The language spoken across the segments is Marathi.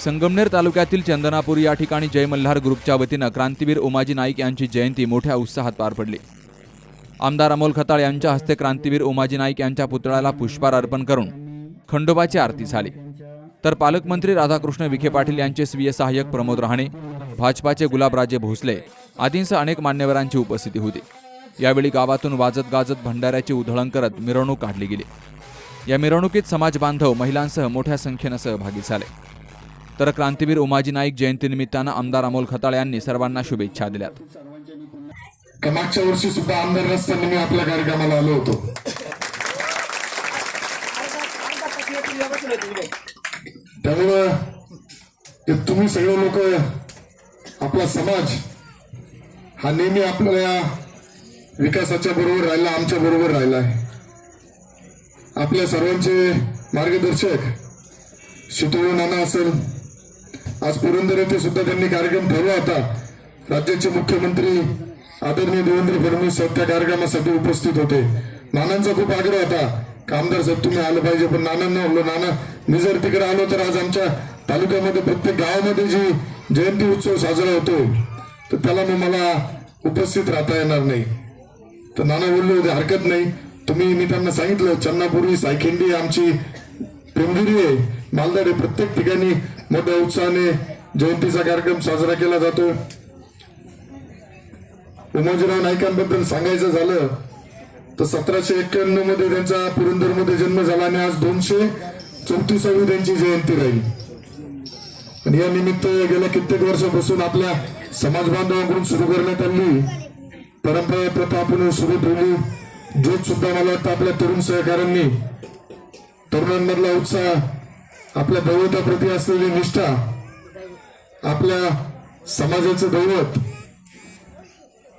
संगमनेर तालुक्यातील चंदनापूर या ठिकाणी जय मल्हार ग्रुपच्या वतीनं क्रांतीवीर उमाजी नाईक यांची जयंती मोठ्या उत्साहात पार पडली. आमदार अमोल खताळ यांच्या हस्ते क्रांतीवीर उमाजी नाईक यांच्या पुतळ्याला पुष्पार अर्पण करून खंडोबाची आरती झाली. तर पालकमंत्री राधाकृष्ण विखे पाटील यांचे स्वीय सहाय्यक प्रमोद रहाणे भाजपाचे गुलाबराजे भोसले आदींसह अनेक मान्यवरांची उपस्थिती होती. यावेळी गावातून वाजत गाजत भंडाऱ्याची उधळण करत मिरवणूक काढली गेली. या मिरवणुकीत समाज बांधव महिलांसह मोठ्या संख्येनं सहभागी झाले. तर क्रांतीवीर उमाजी नाईक जयंतीनिमित्तानं आमदार अमोल खताळ यांनी सर्वांना शुभेच्छा दिल्यात. मागच्या वर्षी सुद्धा आमदार नसताना मी आपल्या कार्यक्रमाला आलो होतो. त्यामुळं तुम्ही सगळे लोक आपला समाज हा नेहमी आपल्या या विकासाच्या बरोबर राहिला आमच्या बरोबर राहिला आहे. आपल्या सर्वांचे मार्गदर्शक शितोळे नाना असेल आज पुरंदर येथे सुद्धा त्यांनी कार्यक्रम ठेवला होता. राज्याचे मुख्यमंत्री आदरणीय देवेंद्र फडणवीस साहेब त्या कार्यक्रमासाठी उपस्थित होते. नानांचा खूप आग्रह होता. कामदार साहेब तुम्ही आलं पाहिजे पण नानांना म्हणलो नाना मी जर तिकडे आलो तर आज आमच्या तालुक्यामध्ये प्रत्येक गावामध्ये जी जयंती उत्सव साजरा होतो तर त्याला मग मला उपस्थित राहता येणार नाही. तर नाना बोलले होते हरकत नाही. तुम्ही मी त्यांना सांगितलं चन्नापुरी सायखिंडी आमची पेमगिरी आहे. मालदार प्रत्येक ठिकाणी मोठ्या उत्साहाने जयंतीचा कार्यक्रम साजरा केला जातो. उमाजीराव नाईकांबद्दल सांगायचं झालं तर सतराशे एक्क्याण्णवमध्ये त्यांचा पुरंदरमध्ये जन्म झाला आणि आज दोनशे चौतीसावी त्यांची जयंती राहील. आणि या निमित्त गेल्या कित्येक वर्षापासून आपल्या समाज बांधवांकडून सुरू करण्यात आली. परंपरा प्रथा आपण सुरू ठेवली. ज्योत सुद्धा मला वाटतं आपल्या तरुण सहकाऱ्यांनी तरुणांमधला उत्साह आपल्या दैवताप्रती असलेली निष्ठा आपल्या समाजाचं दैवत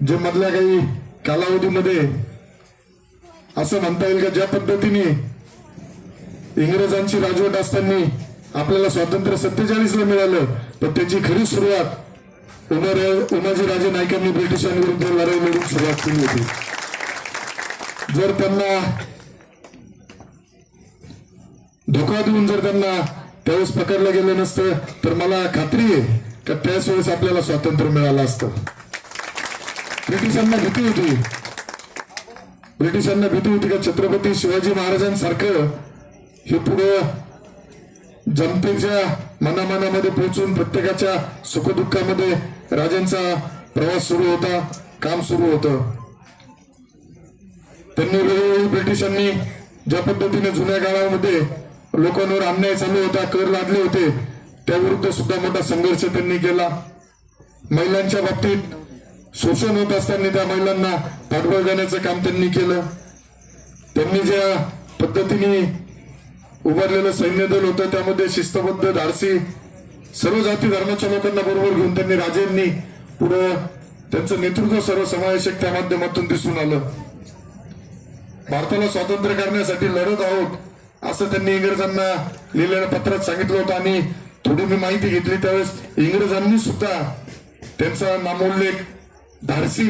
जे मधल्या काही कालावधीमध्ये असं म्हणता येईल का ज्या पद्धतीने इंग्रजांची राजवट असताना आपल्याला स्वातंत्र्य सत्तेचाळीसला मिळालं पण त्याची खरी सुरुवात उमर उमाजी राजे नाईकांनी ब्रिटिशांविरुद्ध लढाई लढून सुरुवात केली होती. जर त्यांना धोका देऊन जर त्यांना त्यावेळेस पकडलं गेलं नसतं तर मला खात्री आहे का त्याच वेळेस आपल्याला स्वातंत्र्य मिळालं असतं. ब्रिटिशांना भीती होती. ब्रिटिशांना भीती होती का छत्रपती शिवाजी महाराजांसारखं हे पुढं जनतेच्या मनामनामध्ये पोहोचून प्रत्येकाच्या सुखदुःखामध्ये राजांचा प्रवास सुरू होता काम सुरू होतं. त्यांनी वेळोवेळी ब्रिटिशांनी ज्या पद्धतीने जुन्या काळामध्ये लोकांवर अन्याय चालू होता कर लादले होते. त्याविरुद्ध सुद्धा मोठा संघर्ष त्यांनी केला. महिलांच्या बाबतीत शोषण होत असताना त्या महिलांना पाठबळ देण्याचं काम त्यांनी केलं. त्यांनी ज्या पद्धतीने उभारलेलं सैन्य दल होतं त्यामध्ये शिस्तबद्ध धाडसी सर्व जाती धर्माच्या लोकांना बरोबर घेऊन त्यांनी राजेंनी पुढं त्यांचं नेतृत्व सर्वसमावेशक त्या माध्यमातून दिसून आलं. भारताला स्वातंत्र्य करण्यासाठी लढत आहोत. असं त्यांनी इंग्रजांना लिहिलेल्या पत्रात सांगितलं होतं आणि थोडी मी माहिती घेतली त्यावेळेस इंग्रजांनी सुद्धा त्यांचा नामोल्लेख धाडसी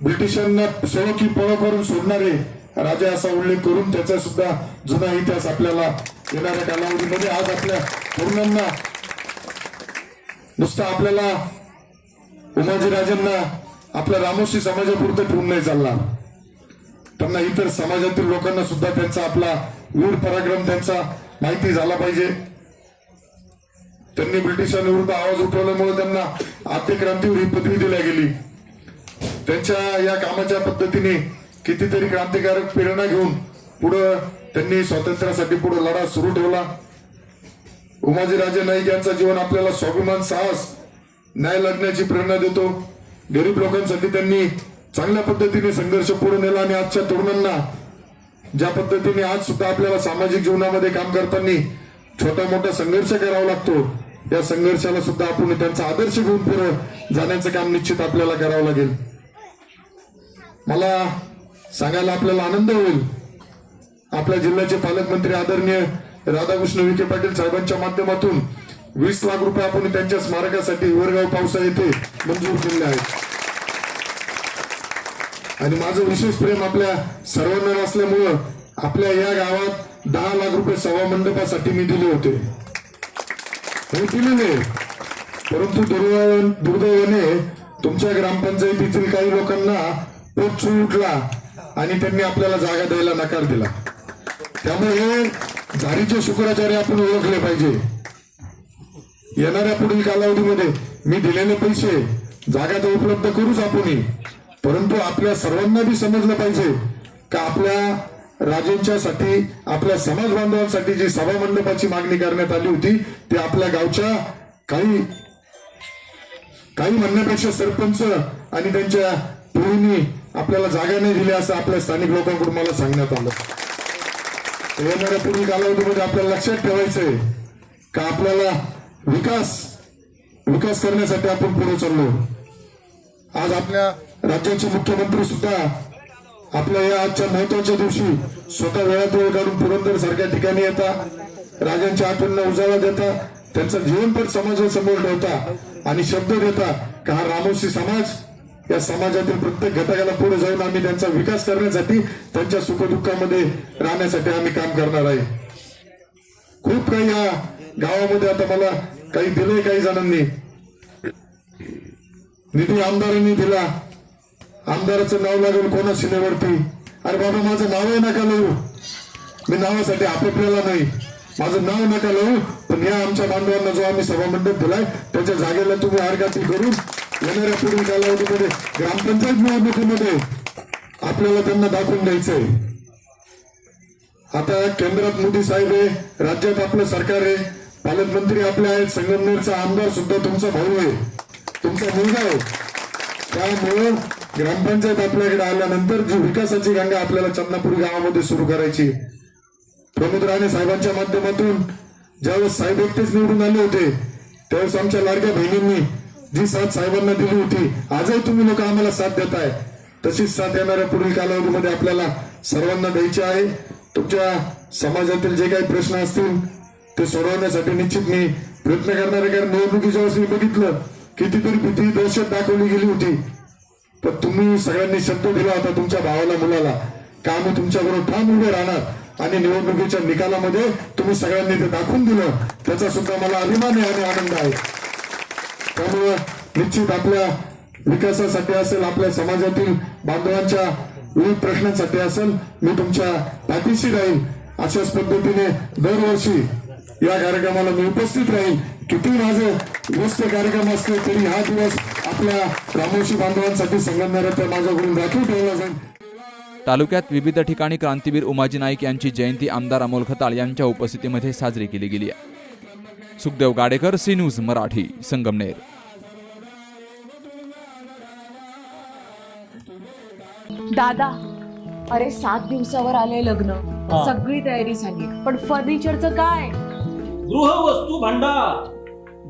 ब्रिटिशांना सळो पळ करून सोडणारे राजा असा उल्लेख करून त्याचा सुद्धा जुना इतिहास आपल्याला येणाऱ्या कालावधीमध्ये आज आपल्या तरुणांना नुसतं आपल्याला उमाजीराजांना आपल्या रामोशी समाजापुरतं ठेवून नाही चालला त्यांना इतर समाजातील लोकांना सुद्धा त्यांचा आपला वीर पराक्रम त्यांचा माहिती झाला पाहिजे. त्यांनी ब्रिटिशांविरुद्ध आवाज उठवल्यामुळे त्यांना आर्थिक क्रांतीवर ही पदवी दिल्या गेली. त्यांच्या या कामाच्या पद्धतीने कितीतरी क्रांतिकारक प्रेरणा घेऊन पुढं त्यांनी स्वातंत्र्यासाठी पुढे लढा सुरू ठेवला. उमाजीराजे नाईक यांचा जीवन आपल्याला स्वाभिमान साहस न्याय लढण्याची प्रेरणा देतो. गरीब लोकांसाठी त्यांनी चांगल्या पद्धतीने संघर्ष पुढे नेला आणि आजच्या तरुणांना ज्या पद्धतीने आज सुद्धा आपल्याला सामाजिक जीवनामध्ये काम करताना छोटा मोठा संघर्ष करावा लागतो या संघर्षाला सुद्धा आपण त्यांचा आदर्श घेऊन पुढे जाण्याचं काम निश्चित आपल्याला करावं लागेल. मला सांगायला आपल्याला आनंद होईल. आपल्या जिल्ह्याचे पालकमंत्री आदरणीय राधाकृष्ण विखे पाटील साहेबांच्या माध्यमातून वीस लाख रुपये आपण त्यांच्या स्मारकासाठी वरगाव पावसा येथे मंजूर केले आहेत. आणि माझं विशेष प्रेम आपल्या सर्वांना असल्यामुळं आपल्या या गावात दहा लाख रुपये सभा मंडपासाठी मी दिले होते. हे दिलेले परंतु दुर्दैव दुर्दैवाने तुमच्या ग्रामपंचायतीतील काही लोकांना पोट उठला आणि त्यांनी आपल्याला जागा द्यायला नकार दिला. त्यामुळे हे झारीचे शुक्राचार्य आपण ओळखले पाहिजे. येणाऱ्या पुढील कालावधीमध्ये मी दिलेले पैसे जागा तर उपलब्ध करूच आपण परंतु आपल्या सर्वांना बी समजलं पाहिजे का आपल्या राजेंच्यासाठी आपल्या समाज बांधवांसाठी जी सभा मंडपाची मागणी करण्यात आली होती ती आपल्या गावच्या काही काही म्हणण्यापेक्षा सरपंच आणि त्यांच्या पिढींनी आपल्याला जागा नाही दिल्या असं आपल्या स्थानिक लोकांकडून मला सांगण्यात आलं. येणाऱ्या पूर्वी कालावधीमध्ये आपल्याला लक्षात ठेवायचंय का आपल्याला विकास विकास करण्यासाठी आपण पुढे चाललो. आज आपल्या राज्याचे मुख्यमंत्री सुद्धा आपल्या या आजच्या महत्त्वाच्या दिवशी स्वतः वेळात वेळ काढून पुरंदर सारख्या ठिकाणी येता राजांच्या आठवणींना उजाळा देता त्यांचा जीवनपट समाजासमोर ठेवता आणि शब्द देता का हा रामोशी समाज या समाजातील प्रत्येक घटकाला पुढे जाऊन आम्ही त्यांचा विकास करण्यासाठी त्यांच्या सुखदुःखामध्ये राहण्यासाठी आम्ही काम करणार आहे. खूप काही या गावामध्ये आता मला काही दिलंय काही जणांनी. निधी आमदारांनी दिला. आमदाराचं नाव लागेल कोणा शिलेवरती अरे बाबा माझं नावही नका लिहू. मी नावासाठी आपापल्याला नाही. माझं नाव नका लिहू पण या आमच्या बांधवांना जो आम्ही सभामंडप दिलाय त्याच्या जागेला तुम्ही आडकाठी करून येणाऱ्या पुढील कालावधीमध्ये ग्रामपंचायत निवडणुकीमध्ये आपल्याला त्यांना दाखवून द्यायचंय. आता केंद्रात मोदी साहेब आहे राज्यात आपलं सरकार आहे पालकमंत्री आपले आहेत संगमनेरचा आमदार सुद्धा तुमचा भाऊ आहे. तुमचा मुलगा आहे. त्यामुळं ग्रामपंचायत आपल्याकडे आल्यानंतर जी विकासाची गंगा आपल्याला चंदनापुरी गावामध्ये सुरू करायची. प्रमोद राणे साहेबांच्या माध्यमातून ज्यावेळेस साहेब एकटेच निवडून आले होते त्यावेळेस आमच्या लाडक्या बहिणींनी जी साथ साहेबांना दिली होती आजही तुम्ही लोक आम्हाला साथ देताय. तशीच साथ येणाऱ्या पुढील कालावधीमध्ये आपल्याला सर्वांना द्यायची आहे. तुमच्या समाजातील जे काही प्रश्न असतील ते सोडवण्यासाठी निश्चित मी प्रयत्न करणार कारण निवडणुकीच्या वेळेस मी बघितलं कितीतरी किती दहशत दाखवली गेली होती. पण तुम्ही सगळ्यांनी शब्द दिला होता तुमच्या भावाला मुलाला. का आम्ही तुमच्याबरोबर ठाम उभे राहणार? आणि निवडणुकीच्या निकालामध्ये तुम्ही सगळ्यांनी ते दाखवून दिलं. त्याचा सुद्धा मला अभिमान आहे आणि आनंद आहे. त्यामुळं निश्चित आपल्या विकासासाठी असेल आपल्या समाजातील बांधवांच्या विविध प्रश्नांसाठी असेल मी तुमच्या पाठीशी राहील. अशाच पद्धतीने दरवर्षी या कार्यक्रमाला मी उपस्थित राहील. किती माझं व्यस्त कार्यक्रम असले तरी हा दिवस आपल्या रामोशी बांधवांसाठी संगमनेरात माझ्याकडून राखीव ठेवला जाईल. तालुक्यात विविध ठिकाणी क्रांतीवीर उमाजी नाईक यांची जयंती आमदार अमोल खताळ यांच्या उपस्थितीमध्ये साजरी केली गेली आहे. Sukhdev Gadekar C news Marathi Sangamner. दादा अरे सात दिवसावर आले लग्न. सगळी तयारी झाली. पण फर्निचरचं काय? गृहवस्तू भांडार.